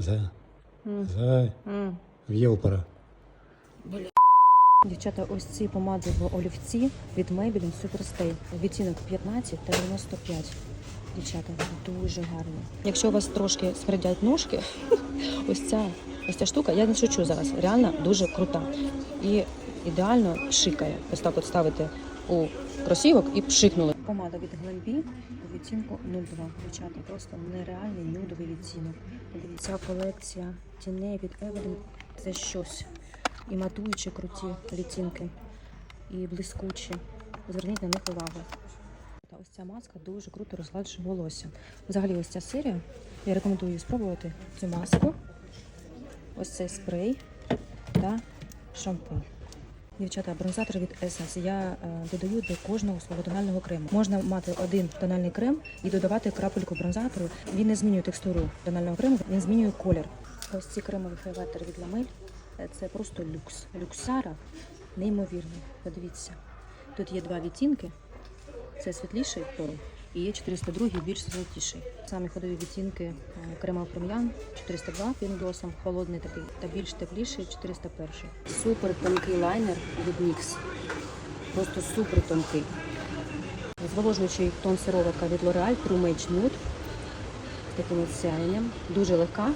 Зай. М. Зай. М. Дівчата, ось ці помади в олівці від Maybelline Superstay. Відтінок 15 та 95. Дівчата, дуже гарно. Якщо у вас трошки смердять ножки, ось ця, ось ця штука, я не шучу зараз, реально дуже крута. І ідеально пшикає. Ось так от ставите у кросівок і пшикнули. Помада від Glambi у відтінку 02. Дівчата, просто нереальний нюдовий відтінок. Ця колекція тіней від Evelyn – це щось і матуючі круті відтінки, і блискучі. Зверніть на них увагу. Та ось ця маска дуже круто розгладжує волосся. Взагалі, ось ця серія. Я рекомендую спробувати цю маску, ось цей спрей та шампунь. Дівчата, бронзатор від Essence я е, додаю до кожного свого тонального крему. Можна мати один тональний крем і додавати крапельку бронзатору. Він не змінює текстуру тонального крему, він змінює колір. Ось ці кремові хайлайтери від Ламель це просто люкс. Люксара неймовірний. Подивіться. Тут є два відтінки. Це світліший тон і є 402 більш золотіший. Самі ходові відтінки е, крема пром'ян 402 під глосом, холодний такий, та більш тепліший 401. Супер тонкий лайнер від NYX. Просто супер тонкий. Зволожуючий тон сироватка від L'Oreal True Match Nude. З таким сяєнням. Дуже легка.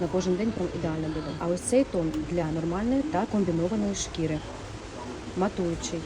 На кожен день прям ідеально буде. А ось цей тон для нормальної та комбінованої шкіри. Матуючий.